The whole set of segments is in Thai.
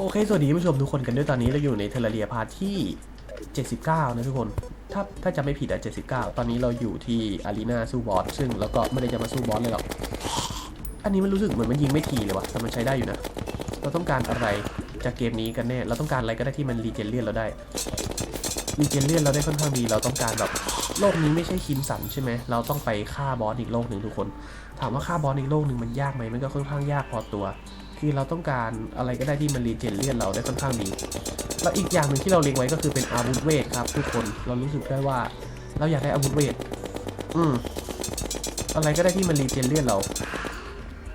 โอเค สวัสดีผู้ชมทุกคนกันด้วยตอนนี้เราอยู่ในเทเลเรียพาที่ 79 นะทุกคน ถ้าถ้าจะไม่ผิดอะ79 ตอนนี้เราอยู่ที่อารีนาสู้บอส ซึ่งเราก็ไม่ได้จะมาสู้บอสเลยหรอก อันนี้มันรู้สึกเหมือนมันยิงไม่ทีเลยวะแต่มันใช้ได้อยู่นะ เราต้องการอะไรจากเกมนี้กันแน่ เราต้องการอะไรก็ได้ที่มันรีเจนเลียนเราได้ รีเจนเลียนเราได้ค่อนข้างดี เราต้องการแบบโลกนี้ไม่ใช่คิมสันใช่ไหม เราต้องไปฆ่าบอสอีกโลกหนึ่งทุกคน ถามว่าฆ่าบอสอีกโลกหนึ่งมันยากไหมมันก็ค่อนข้างยากพอตัว คือเราต้องการอะไรก็ได้ที่มันรีเจนเลียนเราได้ค่อนข้างดี แล้วอีกอย่างหนึ่งที่เราเล็งไว้ก็คือเป็นอาวุธเวทครับ ทุกคนเรารู้สึกได้ว่าเราอยากได้อาวุธเวท อืมอะไรก็ได้ที่มันรีเจนเลียนเรา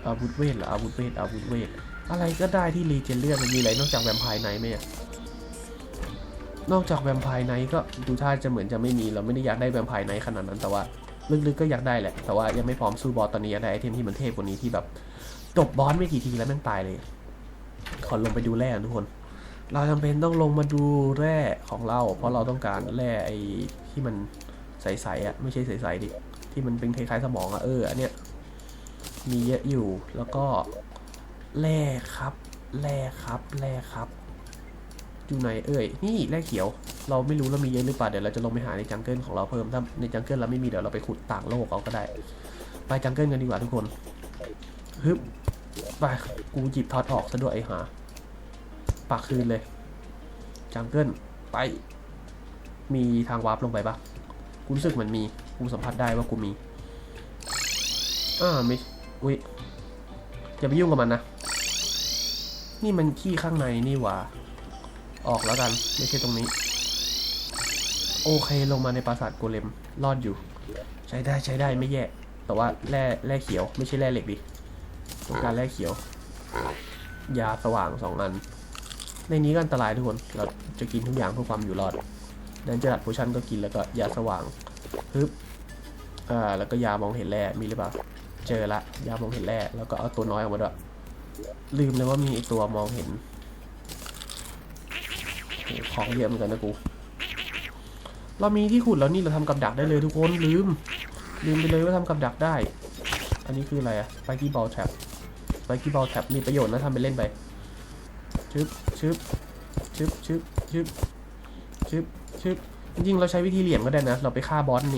อาวุธเวทหรออาวุธเวทอาวุธเวทอะไรก็ได้ที่รีเจนเลียนมันมีอะไรนอกจากแวมไพร์ไนท์ไหมนอกจากแวมไพร์ไนท์ก็ดูท่าจะเหมือนจะไม่มีเราไม่ได้อยากได้แวมไพร์ไนท์ขนาดนั้นแต่ว่าลึกๆก็อยากได้แหละ แต่ว่ายังไม่พร้อมสู้บอสตอนนี้อยากได้ไอเทมที่มันเทพกว่านี้ที่แบบ จบบอสไม่กี่ทีแล้วแม่งตายเลย ขอลงไปดูแร่ทุกคน เราจำเป็นต้องลงมาดูแร่ของเรา เพราะเราต้องการแร่ไอ้ที่มันใสๆอะไม่ใช่ใสๆดิที่มันเป็นคล้ายๆสมองอะเอออันเนี้ยมีเยอะอยู่แล้วก็แร่ครับแร่ครับแร่ครับอยู่ไหนเอ่ยนี่แร่เขียว เราไม่รู้เรามีเยอะหรือเปล่าเดี๋ยวเราจะลงไปหาในจังเกิลของเราเพิ่มถ้าในจังเกิลเราไม่มีเดี๋ยวเราไปขุดต่างโลกเอาก็ได้ ไปจังเกิลกันดีกว่าทุกคน ฮึบไปกูหยิบทอดออกซะด้วยไอ้หาปากคืนเลย จังเกิลไป มีทางวาร์ปลงไปปะกูรู้สึกเหมือนมี กูสัมผัสได้ว่ากูมี อ่าไม่อุ้ยอย่าไปยุ่งกับมันนะ นี่มันขี้ข้างในนี่หว่า ออกแล้วกัน ไม่ใช่ตรงนี้ โอเคลงมาในปราสาทโกเลม รอดอยู่ ใช้ได้ใช้ได้ไม่แย่ แต่ว่าแร่แร่เขียว ไม่ใช่แร่เหล็กดิ ต้องการแร่เขียว ยาสว่างสองอัน ในนี้ก็อันตรายทุกคน เราจะกินทุกอย่างเพื่อความอยู่รอดแดนเจอร์ดัดโพชั่นก็กินแล้วก็ยาสว่างฮึบอ่าแล้วก็ยามองเห็นแร่มีหรือเปล่า เจอละ ยามองเห็นแร่แล้วก็เอาตัวน้อยออกมาด้วยลืมเลยว่ามีไอ้ตัวมองเห็นโอ้ของเยอะเหมือนกันนะกู เรามีที่ขุดแล้วนี่เราทำกับดักได้เลยทุกคนลืม ลืมไปเลยว่าทำกับดักได้ อันนี้คืออะไรอะไปที่บอลแท็บ ไปที่บอลแท็บมีประโยชน์นะทำไปเล่นไปชึบชึบชึบชึบชึบชึบชึบจริงๆเราใช้วิธีเหลี่ยมก็ได้นะ เราไปฆ่าบอสใน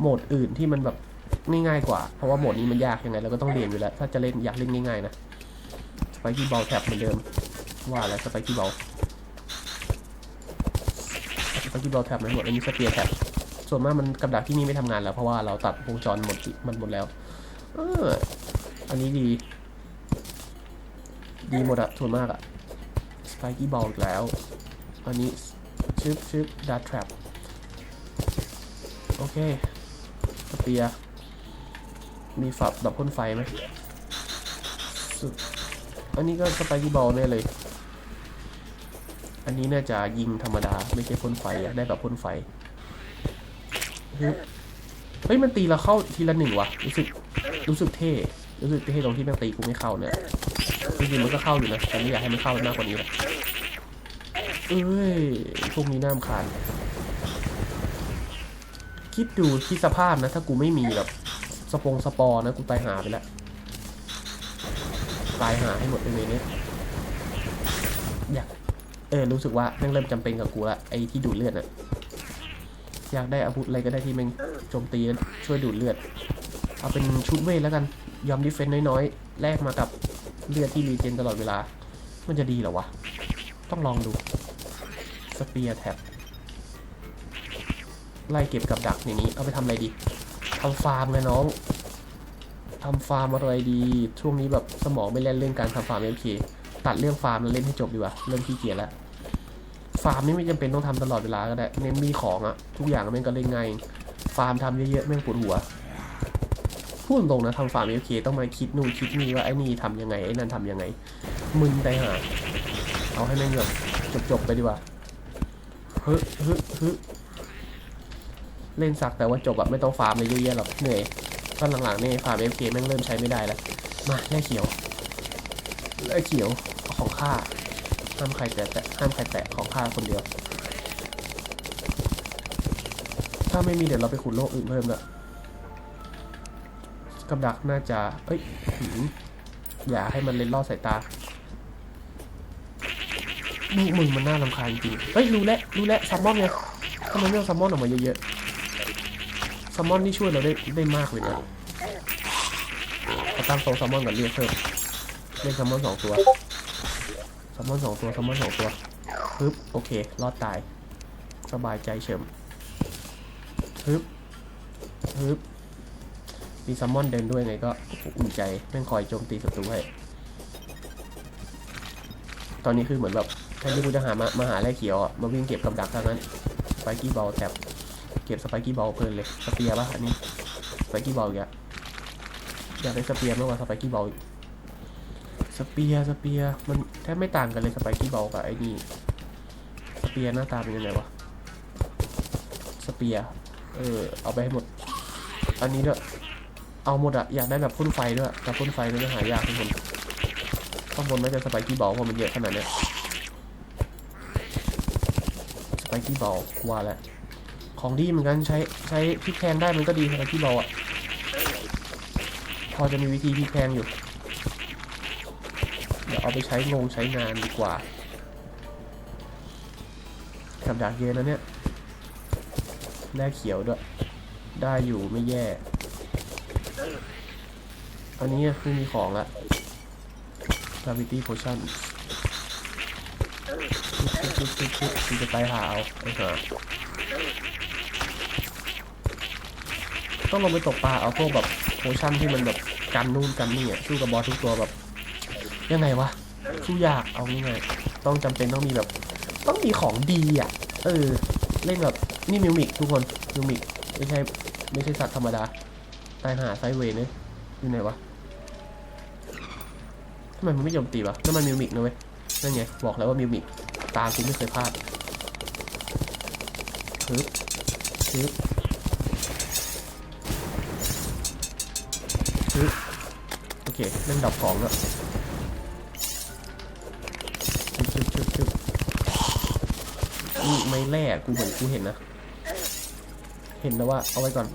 โหมดอื่นที่มันแบบง่ายๆกว่า เพราะว่าโหมดนี้มันยากยังไงเราก็ต้องเรียนอยู่แล้ว ถ้าจะเล่นอยากเล่นง่ายๆนะสไปกี้บอลแท็บเหมือนเดิม ว่าแล้วสไปกี้บอลสไปกี้บอลแท็บไม่หมดอันนี้สเปียร์แท็บส่วนมากมันกับดักที่นี่ไม่ทำงานแล้วเพราะว่าเราตัดวงจรหมดมันหมดแล้ว เออ อันนี้ดี ดีหมดอะส่วนมากอะสไปกี้บอลอีกแล้ว อันนี้ชึบชึบดัตแทรปโอเคสเปีย มีฝับดับพ่นไฟไหมสุดอันนี้ก็สไปกี้บอลแน่เลย อันนี้น่าจะยิงธรรมดา ไม่ใช่พ่นไฟอยากได้แบบพ่นไฟฮึบเฮ้ยมันตีเราเข้าทีละหนึ่งวะรู้สึกรู้สึกเท่รู้สึกเท่ตรงที่แม่งตีกูไม่เข้าเนี่ย จริงๆมันก็เข้าอยู่นะแต่ไม่อยากให้มันเข้ามากกว่านี้แหรอกเอ้ยพวกนี้น่ารำคาญคิดดูคิดสภาพนะ ถ้ากูไม่มีแบบสปงสปอร์นะกูตายหาไปแล้วตายหาให้หมดเลยเนี่ยอยากเออรู้สึกว่าแม่งเริ่มจำเป็นกับกูละไอ้ที่ดูดเลือดอะอยากได้อาวุธอะไรก็ได้ที่แม่งโจมตีช่วยดูดเลือด เอาเป็นชุดเวทแล้วกันยอมดิเฟนน้อยๆแลกมากับ เลือดที่รีเจนตลอดเวลา มันจะดีเหรอวะ ต้องลองดู สเปียร์แท็บไล่เก็บกับดักอย่างนี้ เอาไปทำอะไรดีทำฟาร์มไงน้องทำฟาร์มอะไรดี ช่วงนี้แบบสมองไม่เล่นเรื่องการทำฟาร์มโอเคตัดเรื่องฟาร์มแล้วเล่นให้จบดีกว่า เริ่มขี้เกียจแล้ว ฟาร์มนี่ไม่จำเป็นต้องทำตลอดเวลาก็ได้ เน้นมีของอะทุกอย่างแม่งก็เล่นง่าย ฟาร์มทำเยอะๆแม่งปวดหัว พูดตรงนะทำฟาร์มโอเคต้องมาคิดนู่นคิดนี่ว่าไอ้นี่ทำยังไงไอ้นั่นทำยังไง มึนไปหาเอาให้แม่งแบบจบๆไปดีกว่าฮึฮึฮึเล่นสักแต่ว่าจบอะไม่ต้องฟาร์มเลยเยอะแยะหรอกเหนื่อยตอนหลังๆนี่ฟาร์มเอฟเคแม่งเริ่มใช้ไม่ได้แล้วมาแร่เขียวแร่เขียวของข้าห้ามใครแตะแตะห้ามใครแตะของข้าคนเดียว ถ้าไม่มีเดี๋ยวเราไปขุดโลกอื่นเพิ่มละ กับดักน่าจะ เอ้ยอย่าให้มันเล่นล่อสายตามึงมึงมันน่ารำคาญจริงเฮ้ยรู้แล้วรู้แล้วซัมมอนไงทำไมไม่เอาซัมมอนออกมาเยอะๆซัมมอนนี่ช่วยเราได้ได้มากเลยนะเอาตั้งโต๊ะซัมมอนกับเรียกเพิ่มเรียกซัมมอนสองตัวซัมมอนสองตัวซัมมอนสองตัวปึ๊บโอเค รอดตาย สบายใจเฉิมปึ๊บปึ๊บ มีซัมมอนเดินด้วยไงก็อุ่นใจแม่งคอยโจมตีศัตรูให้ตอนนี้คือเหมือนแบบแทนที่กูจะหามามาหาแร่เขียวอะมาวิ่งเก็บกับดักเท่านั้นสไปกี้บอลแถบเก็บสไปกี้บอลเพลินเลยสเปียร์ป่ะอันนี้สไปกี้บอลอีกอยากได้สเปียร์มากกว่าสไปกี้บอลสเปียร์สเปียร์มันแทบไม่ต่างกันเลยสไปกี้บอลกับไอ้นี่สเปียร์หน้าตาเป็นยังไงวะสเปียร์เออเอาไปให้หมด อันนี้ด้วย เอาหมดอะอยากได้แบบพ่นไฟด้วยแต่พ่นไฟมันจะหายากทุกคนข้างบนน่าจะสไปกี้บอลเพราะมันเยอะขนาดเนี้ยสไปกี้บอลกว่าแหละของดีเหมือนกันใช้ใช้พิกแพงได้มันก็ดีสไปกี้บอลอะพอจะมีวิธีพิกแพงอยู่เดี๋ยวเอาไปใช้งงใช้งานดีกว่ากับดักเย็นนะเนี่ยแร่เขียวด้วย ได้อยู่ไม่แย่ อันนี้คือมีของละ gravity potion ชุบชุบชุบชุบจะไปหาเอาไอ้ห่าต้องลงไปตกปลาเอาพวกแบบโพชั่นที่มันแบบกันนู่นกันนี่อะสู้กับบอสทุกตัวแบบ ยังไงวะสู้ยากเอาง่ายๆต้องจำเป็นต้องมีแบบ ต้องมีของดีอะ เออ เล่นแบบนี่มิวมิกทุกคนมิวมิกไม่ใช่ไม่ใช่สัตว์ธรรมดา ตายหาไซเวย์เนี่ยอยู่ไหนวะทำไมมันไม่ยอมตีวะนั่นมันมิวมิกนะเว้ยนั่นไง บอกแล้วว่ามิวมิกตากูไม่เคยพลาดฮึบฮึบฮึบโอเคเล่นดับของแล้วชึบชึบชึบชึบนี่ไม่แร่กูเหมือนกูเห็นนะ เห็นนะว่าเอาไว้ก่อน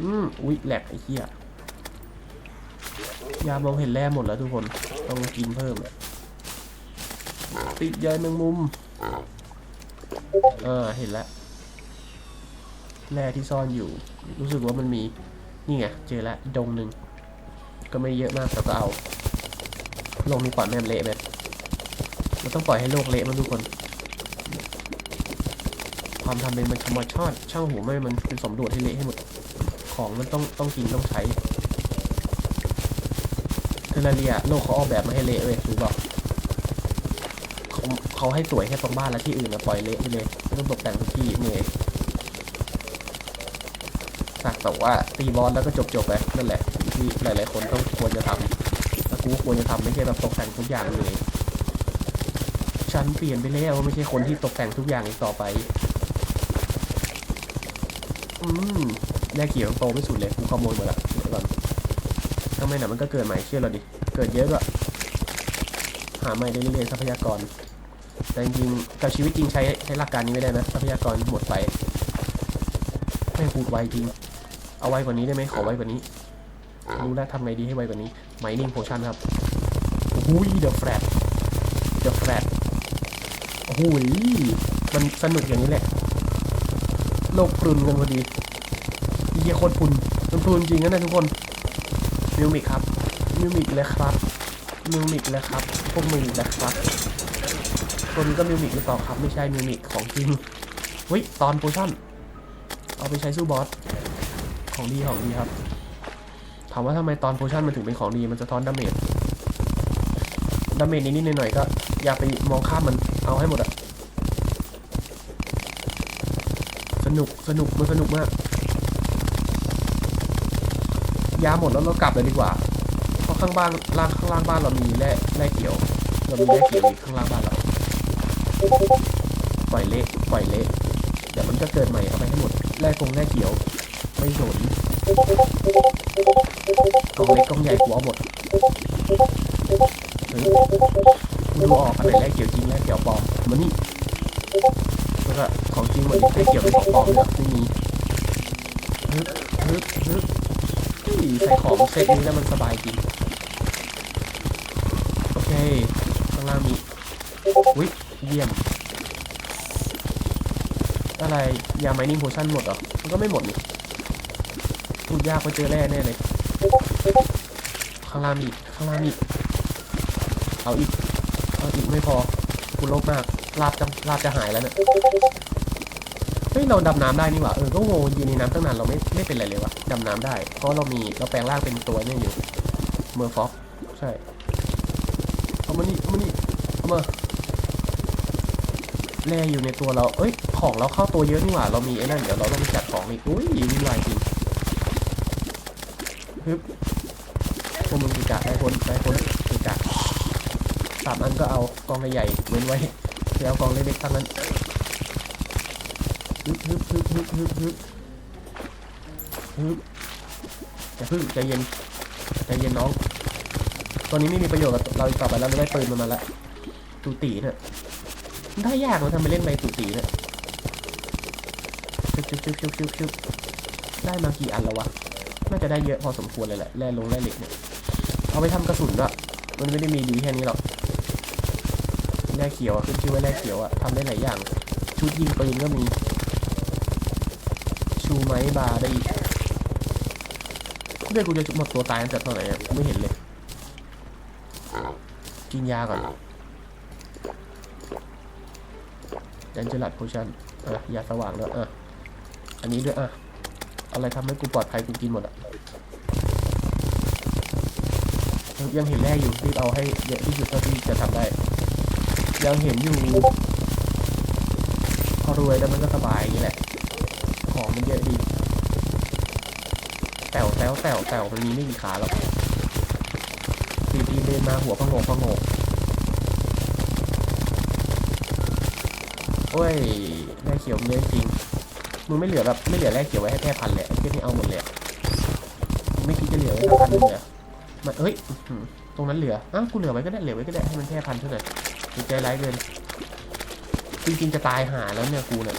อืมอุ๊ยแหลกไอ้เหี้ยยามองเห็นแร่หมดแล้วทุกคน ต้องกินเพิ่มติดใยแมงมุม เออ เห็นแล้วแร่ที่ซ่อนอยู่ รู้สึกว่ามันมี นี่ไง เจอแล้วดงหนึ่ง ก็ไม่เยอะมากแต่ก็เอาลกนี้ปล่อยแม่มเละไหมมันต้องปล่อยให้โลกเละมันทุกคน ความทำเป็นมันธรรมชาติช่างหัวไม่มันเป็นสมดุลให้เละให้หมด ของมันต้องต้องกินต้องใช้เทอร์ราเรียโลกเขาออกแบบมาให้เละเลยรู้เปล่าเขาเขาให้สวยแค่ตรงบ้านแล้วที่อื่นนะปล่อยเละไปเลยไม่ต้องตกแต่งทุกที่เหนื่อยสักแต่ว่าตีบอลแล้วก็จบจบไปนั่นแหละสิ่งที่หลายๆคนต้องควรจะทำแล้วกูควรจะทำไม่ใช่แบบตกแต่งทุกอย่างเลยฉันเปลี่ยนไปแล้วไม่ใช่คนที่ตกแต่งทุกอย่างอีกต่อไป อืม แร่เขียวโตไม่สุดเลยกูขโมยหมดละเดี๋ยวก่อนทำไมหนะมันก็เกิดใหม่เชื่อเราดิ เกิดเยอะด้วยหาใหม่ได้เรื่อยๆทรัพยากร แต่จริงกับชีวิตจริงใช้ใช้หลักการนี้ไม่ได้นะทรัพยากรหมดไปไม่พูดไวจริง เอาไวกว่านี้ได้ไหมขอไวกว่านี้ รู้แล้วทำไงดีให้ไวกว่านี้ mining potion ครับโอ้ยเดอะแฟลตเดอะแฟลตโอ้ยมันสนุกอย่างนี้แหละโลกพรุนกันพอดี เยี่ยโคตรพุนมันพุนจริงนะเนี่ยทุกคนมิวมิกครับมิวมิกเลยครับมิวมิกเลยครับ พวกมิวมิกเลยครับตัวนี้ก็มิวมิกหรือเปล่าครับ ไม่ใช่มิวมิกของจริงเฮ้ยตอนโพชั่น เอาไปใช้สู้บอส ของดีของดีครับ ถามว่าทำไมตอนโพชั่นมันถึงเป็นของดี มันจะทอนดาเมจ ดาเมจนิดๆหน่อยๆก็ อย่าไปมองข้ามมันเอาให้หมดอะสนุกสนุกมันสนุกมาก ยาหมดแล้วเรากลับเลยดีกว่า เพราะข้างบ้านล่างข้างล่างบ้านเรามีแร่แร่เขียว เรามีแร่เขียวอีกข้างล่างบ้านเรา ปล่อยเละปล่อยเละเดี๋ยวมันก็เกิดใหม่เอาไปให้หมดแร่คงแร่เขียว ไม่สนกองเล็กกองใหญ่กูเอาหมดเฮ้ยกูดูออกอันไหนแร่เขียวจริงแร่เขียวปลอมมานี่แล้วก็ของจริงหมดแร่เขียวเป็นของปลอมเลยไม่มีฮึฮึฮึบเฮ้ย ใส่ของเซตนี้แล้วมันสบายจริง โอเค ข้างล่างมีอุ้ยเยี่ยม อะไร ยาไมนิ่งโพชั่นหมดเหรอ มันก็ไม่หมดนี่พูดยากไปเจอแร่แน่เลย ข้างล่างมีข้างล่างมีเอาอีก เอาอีกไม่พอกูโลภมาก ลาบจะลาบจะหายแล้วเนี่ย ฮ้ยเราดำน้ำได้นี่หว่าเออก็โง่ยืนในน้ำตั้งนานเราไม่ไม่เป็นไรเลยวะดำน้ำได้ เพราะเรามีเราแปลงร่างเป็นตัวเนี่ยอยู่เมอร์ฟ็อกใช่เอามานี่เอามานี่เอามาแร่อยู่ในตัวเรา เอ้ย ของเราเข้าตัวเยอะนี่หว่า เรามีไอ้นั่น เดี๋ยวเราต้องไปจัดของอีก อุ้ยวุ่นวายจริงฮึบพวกมึงกีกะได้คนได้คนกีกะสามอันก็เอากองใหญ่ๆเว้นไว้เดี๋ยวกองเล็กๆทั้งนั้น ฮึบฮึบฮึบฮึบฮึบฮึบฮึบอย่าพึ่งใจเย็นใจเย็นน้องตัวนี้ไม่มีประโยชน์กับเราอีกต่อไปแล้วเราได้ปืนมันมาแล้วตูตีเนี่ยมันได้ยากเราทำไปเล่นไปตูตีเนี่ยชึบชึบชึบชึบชึบชึบได้มากี่อันแล้ววะ น่าจะได้เยอะพอสมควรเลยแหละแร่ลงแร่เหล็กเนี่ย เอาไปทำกระสุนด้วยมันไม่ได้มีดีแค่นี้หรอกแร่เขียวอะขึ้นชื่อว่าแร่เขียวอะทำได้หลายอย่าง ชุดยิงปืนก็มี ไม้บาร์ได้อีกเดี๋ยวกูจะหมดตัวตายตั้งแต่ตอนไหนอะกูไม่เห็นเลย กินยาก่อนดันเจลัดโพชันอะยาสว่างแล้วอะอันนี้ด้วยอะอะไรทำให้กูปลอดภัยกูกินหมดอะยังเห็นแร่อยู่รีบเอาให้เยอะที่สุดเท่าที่จะทำได้ ยังเห็นอยู่พอรวยแล้วมันก็สบายอย่างนี้แหละ ของมันเยอะดีแตวแต๋วแตวแตวมันมีไม่กี่ขาหรอกตีตีเดินมาหัวพะโงกพะโงโอ้ยแร่เขียวเยอะจริงมึงไม่เหลือแบบไม่เหลือแร่เขียวไว้ให้แค่พันเลยไอ้เจ้านี่เอาหมดเลยไม่คิดจะเหลือไว้สักพันนึงเลยมันเอ้ยตรงนั้นเหลืออ้าวกูเหลือไว้ก็ได้เหลือไว้ก็ได้ให้มันแค่พันเท่านั้นใจร้ายเกินจริงๆจะตายหาแล้วเนี่ยกูเนี่ย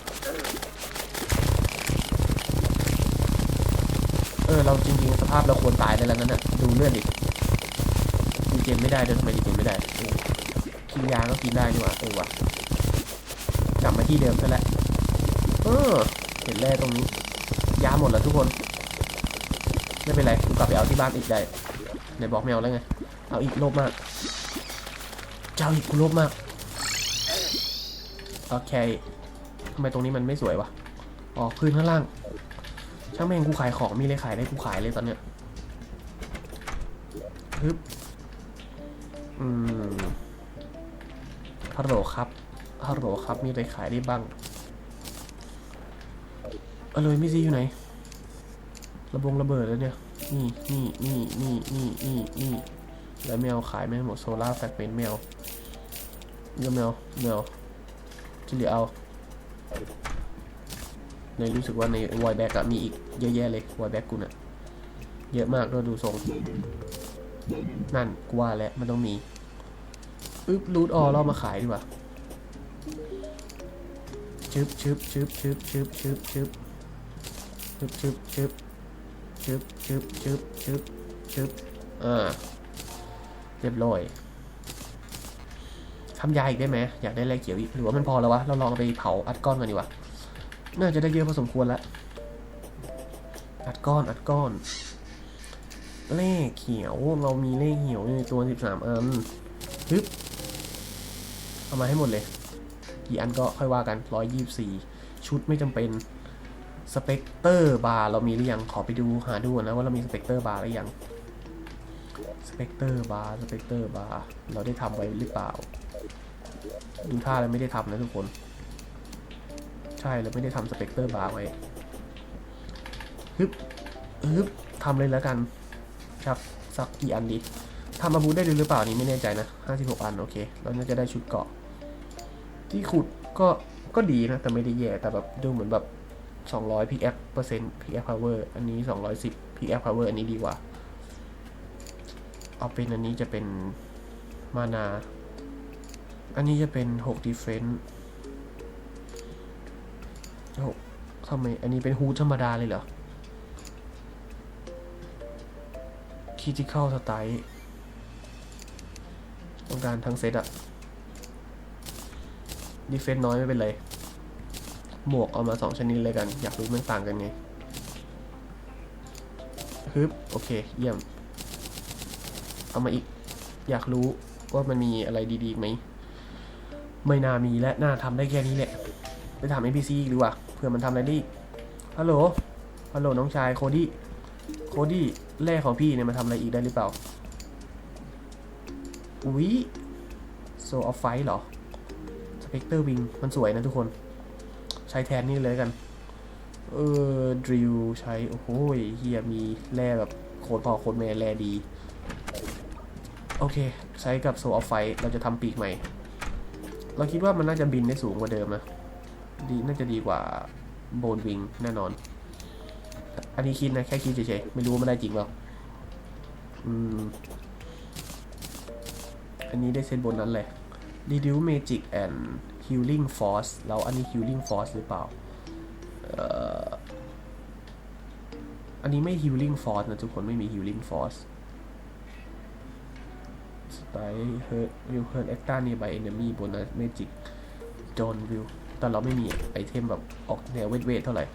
เออเราจริงๆสภาพเราควรตายได้แล้วนั่นน่ะดูเลือดดิกินเกมไม่ได้เดินทำไมกินไม่ได้กินยาก็กินได้นี่หว่าเออว่ะกลับมาที่เดิมซะแล้วเออเห็นแร่ตรงนี้ยาหมดแล้วทุกคนไม่เป็นไรกูกลับไปเอาที่บ้านอีกได้ไหนบอกไม่เอาแล้วไงเอาอีกโลภมาก เจ้าอีกกูโลภมากโอเคทำไมตรงนี้มันไม่สวยวะอ๋อพื้นข้างล่าง ช่างแม่งกูขายของมีเลยขายได้กูขายเลยตอนเนี้ยฮึบอืมฮัลโหลครับฮัลโหลครับมีอะไรขายได้บ้างเอาเลยมิซีอยู่ไหน ระบงระเบิดแล้วเนี่ย นี่นี่นี่นี่นี่นี่นี่แล้วแมวขายไม่หมดโซล่าแฟกเมนแมวเดี๋ยวแมวแมวที่เหลือเอา ในรู้สึกว่าในวอยแบ็กอะมีอีกเยอะแยะเลยวอยแบ็กกูน่ะ เยอะมากก็ดูทรงนั่นกูว่าแล้วมันต้องมีอึ๊บรูดออเรามาขายดีกว่าชึบชึบชึบชึบชึบชึบชึบชึบชึบชึบชึบชึบชึบชึบชึบอ่าเรียบร้อยทำยาอีกได้ไหมอยากได้อะไรเขียวอีกหรือว่ามันพอแล้ววะเราลองไปเผาอัดก้อนกันดีกว่า น่าจะได้เยอะพอสมควรแล้ว อัดก้อนอัดก้อน เล่เขียวเรามีเล่เขียวในตัวสิบสามอันฮึบเอามาให้หมดเลย กี่อันก็ค่อยว่ากันร้อยยี่สี่ชุดไม่จำเป็นสเปกเตอร์บาร์เรามีหรือยังขอไปดูหาดูนะว่าเรามีสเปกเตอร์บาร์หรือยังสเปกเตอร์บาร์สเปกเตอร์บาร์เราได้ทำไว้หรือเปล่า ดูท่าแล้วไม่ได้ทำนะทุกคน ใช่เราไม่ได้ทำสเปกเตอร์บาร์ไว้ฮึบฮึบทำเลยแล้วกัน ครับสักกี่อันดีทำอาวุธได้ด้วยหรือเปล่านี่ไม่แน่ใจนะ56 อัน โอเค เราน่าจะได้ชุดเกาะ ที่ขุดก็ก็ดีนะ แต่ไม่ได้แย่แต่แบบดูเหมือนแบบ 200 px เปอร์เซ็นต์ px power อันนี้ 210 px power อันนี้ดีกว่า เอาเป็นอันนี้จะเป็นมานา อันนี้จะเป็น 6 defense โอ้ทำไม อันนี้เป็นฮูดธรรมดาเลยเหรอ critical strike ต้องการทั้งเซตอะดีเฟนน้อยไม่เป็นไร หมวกเอามาสองชนิดเลยกัน อยากรู้มันต่างกันไงฮึบโอเค เยี่ยม เอามาอีก อยากรู้ว่ามันมีอะไรดีๆอีไหม ไม่น่ามีและน่าทำได้แค่นี้แหละ ไปถาม NPC อีกดีกว่า เผื่อมันทำอะไรได้ฮัลโหลฮัลโหลน้องชายโคดี้โคดี้แร่ของพี่เนี่ยมันทำอะไรอีกได้หรือเปล่าอุ๊ยโซออฟไฟเหรอสเปกเตอร์วิงมันสวยนะทุกคน ใช้แทนนี่เลยกัน เออดริลใช้ โอ้โหเฮียมีแร่แบบโคตรพอโคตรแม่แร่ดี โอเค ใช้กับโซออฟไฟเราจะทำปีกใหม่ เราคิดว่ามันน่าจะบินได้สูงกว่าเดิมนะ ดีน่าจะดีกว่าโบนวิงแน่นอน อันนี้คิดนะ แค่คิดเฉยๆ ไม่รู้ว่ามันได้จริงเปล่าอืม อันนี้ได้เซตบนนั้นเลย reduce magic and healing force แล้วอันนี้ healing force หรือเปล่าอันนี้ไม่ healing force นะทุกคนไม่มี healing force Strike hurt will hurt extra nearby enemy bonus magic don't will แต่เราไม่มีไอเทมแบบออกแนวเวทเวทเท่าไหร่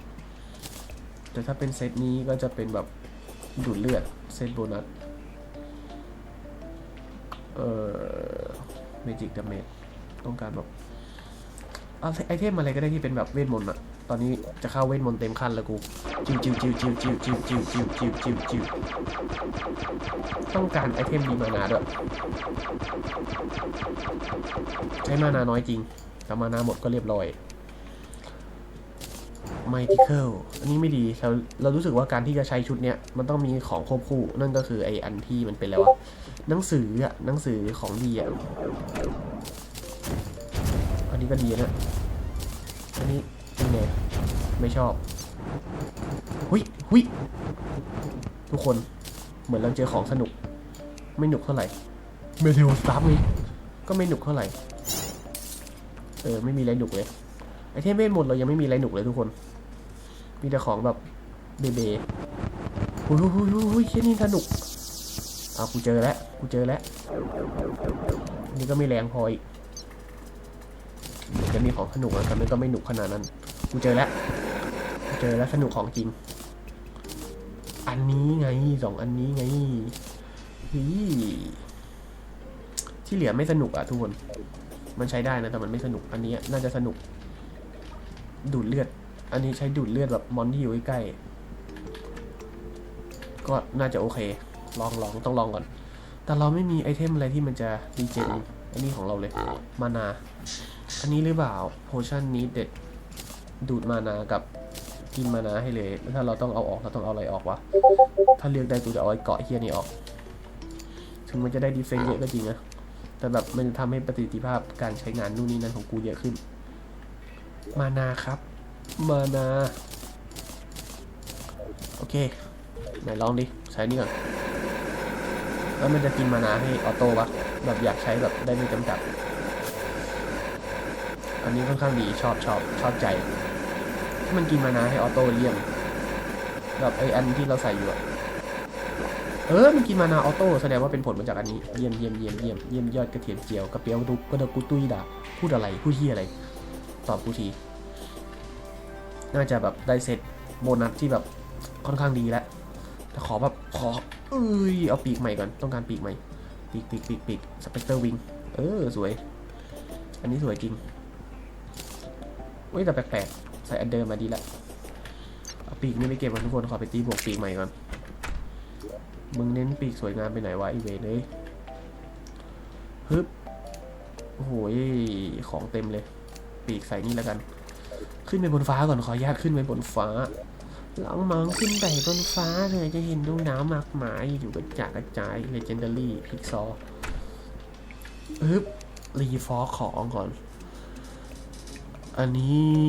แต่ถ้าเป็นเซตนี้ก็จะเป็นแบบดูดเลือดเซตโบนัส เอ่อ magic damage ต้องการแบบเอาไอเทมอะไรก็ได้ที่เป็นแบบเวทมนต์อะตอนนี้จะเข้าเวทมนต์เต็มขั้นแล้วกูจิวจิวจิวจิวจิวจิวจิวจิวจิวจิวจิวต้องการไอเทมมีมานาด้วยใช้มานาน้อยจริง แต่มานาหมดก็เรียบร้อย Mythical อันนี้ไม่ดีเราเรารู้สึกว่าการที่จะใช้ชุดเนี้ยมันต้องมีของควบคู่ นั่นก็คือไออันที่มันเป็นแล้วอะหนังสืออะหนังสือของดีอะอันนี้ก็ดีนะ อันนี้เป็นไงไม่ชอบหุยหุยทุกคนเหมือนเราเจอของสนุก ไม่หนุกเท่าไหร่เมเทิวสตาร์ไงก็ไม่หนุกเท่าไหร่ เออไม่มีอะไรหนุกเลยไอเทมเวทมนต์เรายังไม่มีอะไรหนุกเลยทุกคน มีแต่ของแบบเบเบหุยหุยหุยหุยแค่นี้สนุกอะกูเจอแล้วกูเจอแล้วนนี้ก็ไม่แรงพออีกจะมีของสนุกนะแต่มันก็ไม่หนุกขนาดนั้นกูเจอแล้วกูเจอแล้วสนุกของจริง อันนี้ไงสองอันนี้ไงฮีที่เหลือไม่สนุกอะทุกคน มันใช้ได้นะแต่มันไม่สนุกอันนี้น่าจะสนุก ดูดเลือด อันนี้ใช้ดูดเลือดแบบมอนที่อยู่ใกล้ๆก็น่าจะโอเค ลองลองต้องลองก่อน แต่เราไม่มีไอเทมอะไรที่มันจะดีเจนอันนี้ของเราเลย มานา อันนี้หรือเปล่า potion needed ดูดมานากับกินมานาให้เลยแล้วถ้าเราต้องเอาออกเราต้องเอาอะไรออกวะ ถ้าเลือกได้กูจะเอาไอ้เกาะเฮียนี่ออก ถึงมันจะได้ดีเฟนเยอะก็จริงนะ แต่แบบมันจะทำให้ประสิทธิภาพการใช้งานนู่นนี่นั่นของกูเยอะขึ้น มานาครับ มานา โอเค ไหนลองดิ ใช้นี่ก่อน แล้วมันจะกินมานาให้ออโต้ปะแบบอยากใช้แบบได้ไม่จำกัด อันนี้ค่อนข้างดีชอบชอบชอบใจที่มันกินมานาให้ออโต้เลี่ยม แบบไออันที่เราใส่อยู่อะ เออมันกินมานาออโต้แสดงว่าเป็นผลมาจากอันนี้ เยี่ยมเยี่ยมเยี่ยมเยี่ยมเยี่ยมยอดกระเทียมเจียวกระเปียวดุกกระดกกุตุยด่าพูดอะไรพูดเฮียอะไร ตอบกูที น่าจะแบบได้เซตโบนัสที่แบบค่อนข้างดีแล้วแต่ขอแบบขอเอ้ยเอาปีกใหม่ก่อนต้องการปีกใหม่ ปีกปีกปีกปีกสเปกเตอร์วิงเออสวย อันนี้สวยจริงเว้ยแต่แปลกๆใส่อันเดิมมาดีละเอาปีกนี่ไม่เก็บกันทุกคนขอไปตีบวกปีกใหม่ก่อน มึงเน้นปีกสวยงามไปไหนวะไอเวนเลยฮึบโอ้โหยของเต็มเลย ปีกใส่นี่แล้วกัน ขึ้นไปบนฟ้าก่อนขออนุญาตขึ้นไปบนฟ้าลองมองขึ้นไปบนฟ้าเธอจะเห็นดวงดาวมากมายอยู่กระจายกระจาย legendary พิกซอฮึบรีฟอของก่อน อันนี้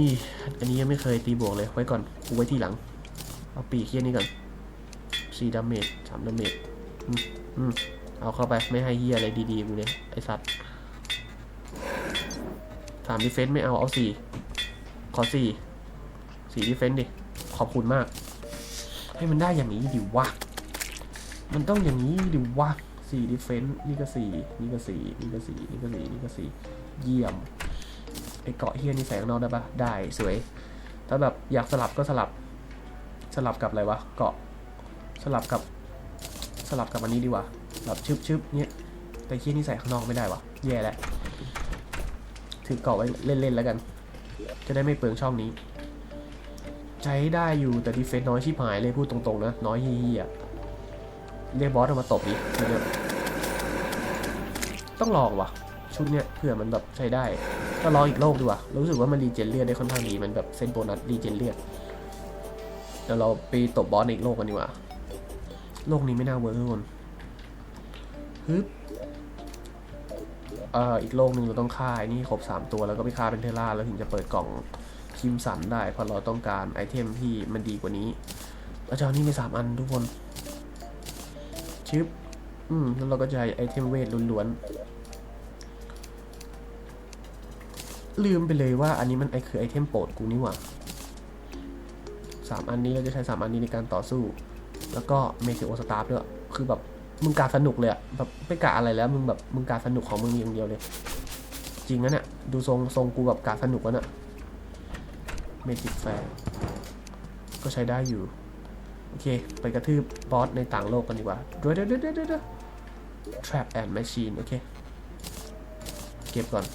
อันนี้ยังไม่เคยตีบวกเลยไว้ก่อนกูไว้ที่หลัง เอาปีกเฮียนี่ก่อน สี่ดาเมจสามดาเมจอืมเอาเข้าไปไม่ให้เฮียอะไรดีๆกูเนี่ยไอสัตว์ถามดิเฟนซ์ไม่เอาเอาสี่ขอสี่สี่ดิเฟนซ์ดิ ขอบคุณมาก ให้มันได้อย่างนี้ดิวะมันต้องอย่างนี้ดิวะสี่ดิเฟนซ์นี่ก็สี่นี่ก็สี่นี่ก็สี่นี่ก็สี่นี่ก็สี่เยี่ยมไอเกาะเฮียนี่ใส่ข้างนอกได้ปะได้สวย ถ้าแบบอยากสลับก็สลับ สลับกับอะไรวะ เกาะ สลับกับสลับกับอันนี้ดีกว่าแบบชึบชึบเนี่ยแต่เฮียนี่ใส่ข้างนอกไม่ได้วะแย่แล้วถือเกาะไว้เล่นๆแล้วกัน จะได้ไม่เปลืองช่องนี้ ใช้ได้อยู่แต่ดีเฟนส์น้อยชิบหายเลยพูดตรงๆนะ น้อยเฮียเรียกบอสเอามาตบดิเดี๋ยวต้องลองว่ะ ชุดเนี้ยเผื่อมันแบบใช้ได้ ก็ลองอีกโลกดีกว่ารู้สึกว่ามันรีเจนเลือดได้ค่อนข้างดีมันแบบเส้นโบนัสรีเจนเลือดเดี๋ยวเราไปตบบอสในอีกโลกกันดีกว่า โลกนี้ไม่น่าเวิร์กทุกคนฮึบเอ่ออีกโลกหนึ่งเราต้องฆ่าไอ้นี่ครบสามตัวแล้วก็ไปฆ่าเป็นเทล่าแล้วถึงจะเปิดกล่องคิมสันได้ เพราะเราต้องการไอเทมที่มันดีกว่านี้เราจะเอานี่ไปสามอันทุกคนชึบอืมแล้วเราก็จะใช้ไอเทมเวทล้วนๆลืมไปเลยว่าอันนี้มันไอคือไอเทมโปรดกูนี่หว่าสามอันนี้เราจะใช้สามอันนี้ในการต่อสู้ แล้วก็เมทิโอสตาร์ด้วย คือแบบมึงการสนุกเลยอะแบบไม่กะอะไรแล้ว มึงแบบมึงการสนุกของมึงอย่างเดียวเลย จริงนะเนี่ยดูทรงทรงกูแบบการสนุกแล้วน่ะเมจิกแฟร์ก็ใช้ได้อยู่ โอเค ไปกระทืบบอสในต่างโลกกันดีกว่าดี๋ยวเดี๋ยวเดี๋ยวเดี๋ยวเดี๋ยว trap and machine โอเค เก็บก่อน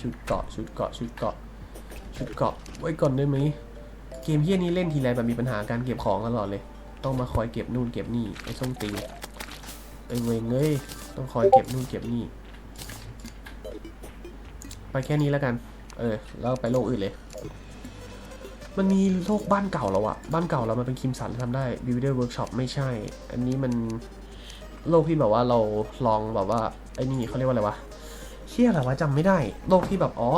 ชุดเกาะชุดเกาะชุดเกาะชุดเกาะไว้ก่อนได้ไหม เกมเฮี้ยนี้เล่นทีไรแบบมีปัญหาการเก็บของตลอดเลย ต้องมาคอยเก็บนู่นเก็บนี่ไอ้ส้มตีนไอ้เวงเอ้ยต้องคอยเก็บนู่นเก็บนี่ไปแค่นี้แล้วกัน เออแล้วไปโลกอื่นเลย มันมีโลกบ้านเก่าเราอะบ้านเก่าเรามันเป็นคิมสันทำได้ Builder Workshop ไม่ใช่ อันนี้มันโลกที่แบบว่าเราลองแบบว่าไอ้นี่เขาเรียกว่าอะไรวะเชี่ยอะไรวะจำไม่ได้ โลกที่แบบอ๋อ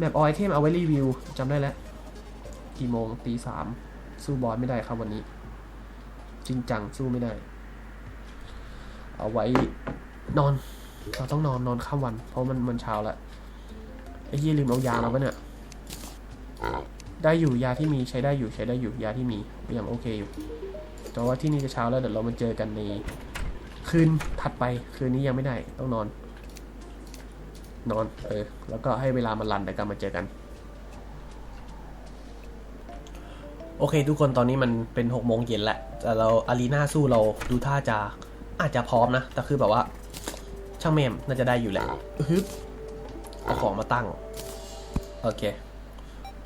แบบออยเทมเอาไว้รีวิวจำได้แล้ว กี่โมงตีสามสู้บอสไม่ได้ครับวันนี้ จริงจังสู้ไม่ได้ เอาไว้นอน เราต้องนอนนอนข้ามวัน เพราะมันมันเช้าแล้วไอ้ยี่ลืมเอายามาปะเนี่ยได้อยู่ยาที่มีใช้ได้อยู่ใช้ได้อยู่ยาที่มียังโอเคอยู่ แต่ว่าที่นี่จะเช้าแล้วเดี๋ยวเรามาเจอกันในคืนถัดไปคืนนี้ยังไม่ได้ต้องนอน นอน เออ แล้วก็ให้เวลามันรันแต่กลับมาเจอกัน โอเค ทุกคนตอนนี้มันเป็นหกโมงเย็นแล้วแต่เราอารีนาสู้เราดูท่าจะอาจจะพร้อมนะ แต่คือแบบว่า ช่างแม่มน่าจะได้อยู่แหละฮึบเอาของมาตั้ง โอเค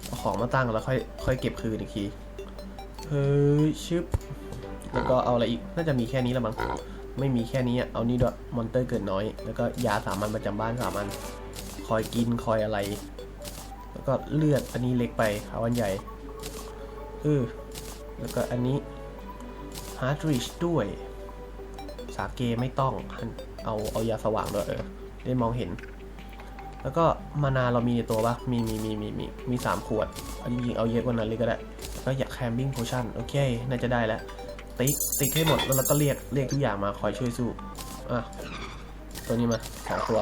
เอาของมาตั้งแล้วค่อยค่อยเก็บคืนอีกทีเฮ้ยชึบแล้วก็เอาอะไรอีก น่าจะมีแค่นี้ละมั้ง ไม่มีแค่นี้อะเอานี่ด้วย มอนเตอร์เกิดน้อย แล้วก็ยาสามัญประจำบ้านสามัญ คอยกิน คอยอะไร แล้วก็เลือด อันนี้เล็กไปเอาอันใหญ่ เออ แล้วก็อันนี้ฮาร์ดริชด้วย สาเกไม่ต้อง เอาเอายาสว่างด้วยเออ ได้มองเห็น แล้วก็มานาเรามีในตัวปะมีมีมีมีมีมีสามขวดอันนี้ยิงเอาเยอะกว่านั้นเลยก็ได้แล้วก็อยากแคมบิ้งโพชั่นโอเค น่าจะได้แล้ว ติ๊ก ติ๊กให้หมด แล้วเราก็เรียกเรียกทุกอย่างมาคอยช่วยสู้ อะ ตัวนี้มาสองตัว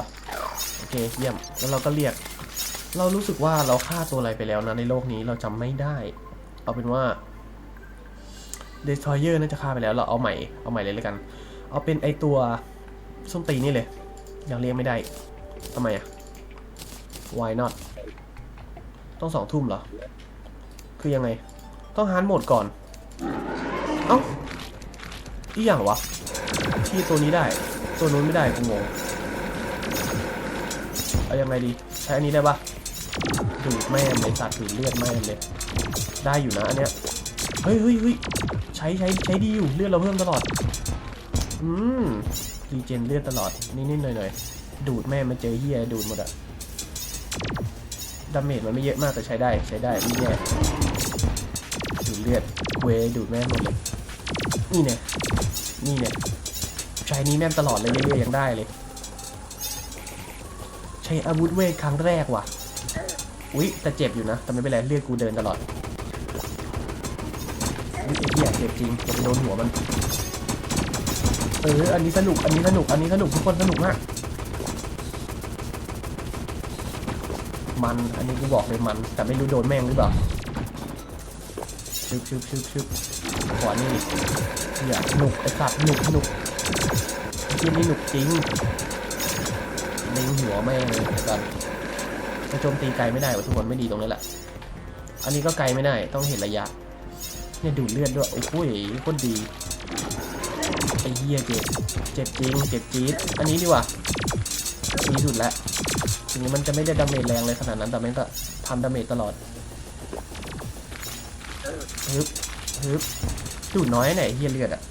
โอเค เยี่ยม แล้วเราก็เรียก เรารู้สึกว่าเราฆ่าตัวอะไรไปแล้วนะในโลกนี้เราจำไม่ได้ เอาเป็นว่า Destroyer น่าจะฆ่าไปแล้ว เราเอาใหม่ เอาใหม่เลยแล้วกัน เอาเป็นไอตัวส้มตีนี่เลย ยังเรียกไม่ได้ ทำไมอะ why not ต้องสองทุ่มเหรอ คือยังไง ต้องฮาร์ดโหมดก่อน เอ้า อีอย่างวะ ที่ตัวนี้ได้ ตัวนู้นไม่ได้กูงงเอายังไงดี ใช้อันนี้ได้ปะดูดแม่งเลยสัตว์ดูดเลือดแม่เลย ได้อยู่นะอันเนี้ยเฮ้ยเฮ้ยเฮ้ยใช้ใช้ใช้ดีอยู่เลือดเราเพิ่มตลอด อืมรีเจนเลือดตลอดนิดๆหน่อยๆดูดแม่มันเจอเฮียดูดหมดอะดาเมจมันไม่เยอะมากแต่ใช้ได้ใช้ได้ไม่แย่ดูดเลือดเวดูดแม่หมดเลยนี่เนี่ยนี่เนี่ยใช้นี้แม่ตลอดเลยเรื่อยๆยังได้เลย ใช้อาวุธเวทครั้งแรกว่ะอุ๊ยแต่เจ็บอยู่นะแต่ไม่เป็นไรเลือดกูเดินตลอด เจ็บจริงจะไปโดนหัวมันเอออันนี้สนุกอันนี้สนุกอันนี้สนุกทุกคนสนุกมากมันอันนี้กูบอกเลยมัน แต่ไม่รู้โดนแม่งหรือเปล่าชึบชึบชึบชึบขวานี่อย่าหนุกไอ้สัตว์หนุกหนุกที่นี่หนุกจริงเล็งหัวแม่งเลยก่อนจะโจมตีไกลไม่ได้วะทุกคนไม่ดีตรงนี้แหละ อันนี้ก็ไกลไม่ได้ต้องเห็นระยะ เนี่ยดูดเลือดด้วย โอ้โหโคตรดี ไอ้เหี้ยเจ็บ เจ็บจริง เจ็บจี๊ด อันนี้ดีกว่าดีสุดแล้วถึงมันจะไม่ได้ดาเมจแรงเลยขนาดนั้น แต่มันก็ทำดาเมจตลอด ฮึบ ฮึบ ดูดน้อยไหนเหี้ยเลือดอะ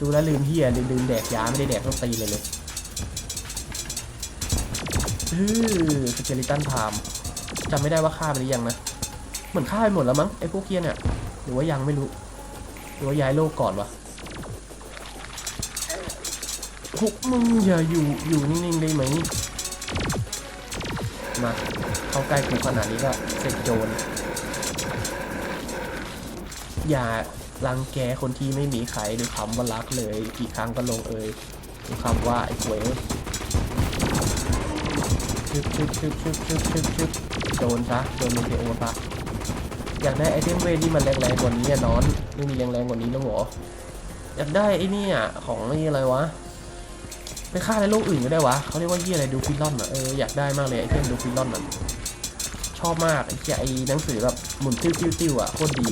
ดูแลลืมเหี้ยลืมลืมแดกยาไม่ได้แดกต้องตีเลยเลยฮือสเกลิตันพามจำไม่ได้ว่าฆ่าไปหรือยังนะ เหมือนฆ่าไปหมดแล้วมั้งไอ้พวกเคียเนี่ย รือว่ายังไม่รู้ หรือว่าย้ายโลกก่อนวะพวกมึงอย่าอยู่อยู่นิ่งๆได้ไหมมาเข้าใกล้กูขนาดนี้ก็เสร็จโจรอย่ารังแกคนที่ไม่มีใครด้วยคำว่ารักเลย กี่ครั้งก็ลงเอยด้วยคำว่าไอ้หวยชึบชึบชึบชึบชึบชึบชึบโดนซะโดนเมเทโอซะ อยากได้ไอเทมเวทที่มันแรงๆกว่านี้อะนอนไม่มีแรงๆกว่านี้แล้วหรออยากได้ไอ้นี่ยของนี่อะไรวะไปฆ่าในโลกอื่นก็ได้วะเขาเรียกว่าเยี่ยอะไรดูฟิลลอนอะเอออยากได้มากเลยไอเทมดูฟิลลอนอะชอบมากไอ้เหี้ยไอ้หนังสือแบบหมุนติ้วติ้วติ้วอะโคตรดี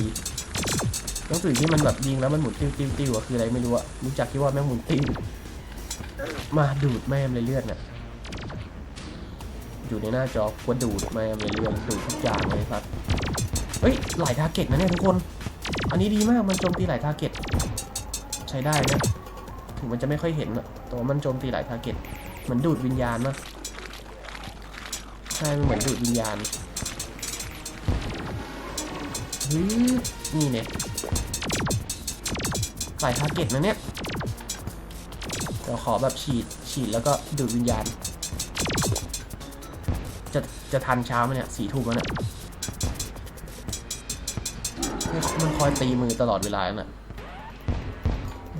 หนังสือที่มันแบบยิงแล้วมันหมุนติ้วติ้วติ้วอะคืออะไรไม่รู้อะรู้จักที่ว่าแม่งหมุนติ้วมาดูดแม่มเลยเลือดเนี่ยอยู่ในหน้าจอคว่าดูดแม่มเลยเลือดดูดทุกอย่างเลยครับ เฮ้ยหลายทาร์เก็ตนะเนี่ยทุกคน อันนี้ดีมากมันโจมตีหลายทาร์เก็ตใช้ได้นะถึงมันจะไม่ค่อยเห็นอะแต่ว่ามันโจมตีหลายทาร์เก็ตเหมือนดูดวิญญาณนะใช่มันเหมือนดูดวิญญาณเฮ้ยนี่เนี่ยหลายทาร์เก็ตนะเนี่ยเดี๋ยวขอแบบฉีดฉีดแล้วก็ดูดวิญญาณ จะจะทันเช้าไหมเนี่ยสี่ทุ่มแล้วเนี่ย มันคอยตีมือตลอดเวลาน่ะ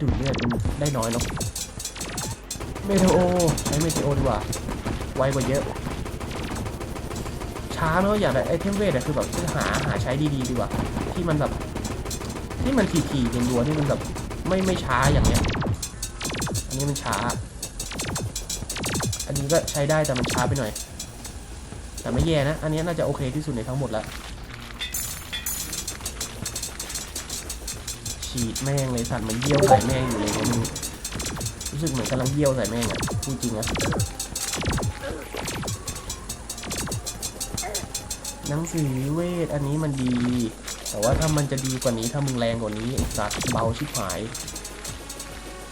ดูดเลือดมันได้น้อยเนาะเมเทโอใช้เมเทโอดีกว่า ไวกว่าเยอะ ช้าเนาะอย่ากได้ไอเทมเวทอะคือแบบจะหาหาใช้ดีๆดีกว่า ที่มันแบบ ที่มันทีๆเป็นรัวที่มันแบบไม่ไม่ช้าอย่างเงี้ย อันนี้มันช้า อันนี้ก็ใช้ได้แต่มันช้าไปหน่อย แต่ไม่แย่นะ อันนี้น่าจะโอเคที่สุดในทั้งหมดแล้ว ฉีดแม่งเลยสัตว์มันเยี่ยวใส่แม่งอยู่เลยมึงรู้สึกเหมือนกำลังเยี่ยวใส่แม่งอะพูดจริงนะหนังสือเวทอันนี้มันดี แต่ว่าถ้ามันจะดีกว่านี้ถ้ามึงแรงกว่านี้สัตว์เบาชิบหาย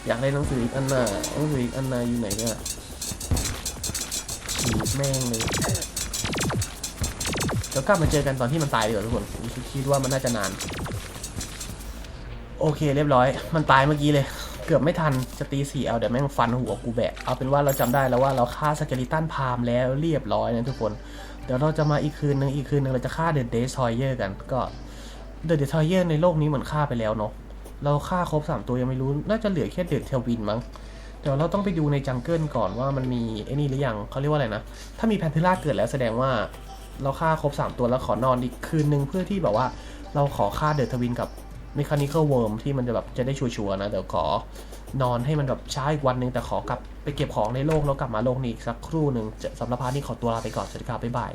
อยากได้หนังสืออีกอันน่ะหนังสืออีกอันน่ะอยู่ไหนเนี่ยฉีดแม่งเลยเดี๋ยวกลับมาเจอกันตอนที่มันตายดีกว่าทุกคนคิดว่ามันน่าจะนาน โอเคเรียบร้อย มันตายเมื่อกี้เลย เกือบไม่ทันจะตีสี่เอาเดี๋ยวแม่งฟันหัวกูแบกเอาเป็นว่าเราจำได้แล้วว่าเราฆ่าสเกลิตันพามแล้วเรียบร้อยนะทุกคน เดี๋ยวเราจะมาอีกคืนนึงอีกคืนนึงเราจะฆ่าเดอะเดสทอยเยอร์กันก็เดอะเดสทอยเยอร์ในโลกนี้เหมือนฆ่าไปแล้วเนาะเราฆ่าครบสามตัวยังไม่รู้ น่าจะเหลือแค่เดอะเทลวินมั้ง เดี๋ยวเราต้องไปดูในจังเกิลก่อนว่ามันมีไอ้นี่หรือยังเขาเรียกว่าอะไรนะ ถ้ามีแพนเทล่าเกิดแล้วแสดงว่าเราฆ่าครบสามตัวแล้วขอนอนอีกคืนนึงเพื่อที่แบบว่า เราขอฆ่าเดอะทวินกับ มคานิคอลเวิร์มที่มันจะแบบจะได้ชัวร์ๆนะ เดี๋ยวขอนอนให้มันแบบช้าอีกวันหนึ่งแต่ขอกลับไปเก็บของในโลกแล้วกลับมาโลกนี้อีกสักครู่หนึ่งจะสำหรับพาร์ทนี้ขอตัวลาไปก่อน สวัสดีครับบ๊ายบาย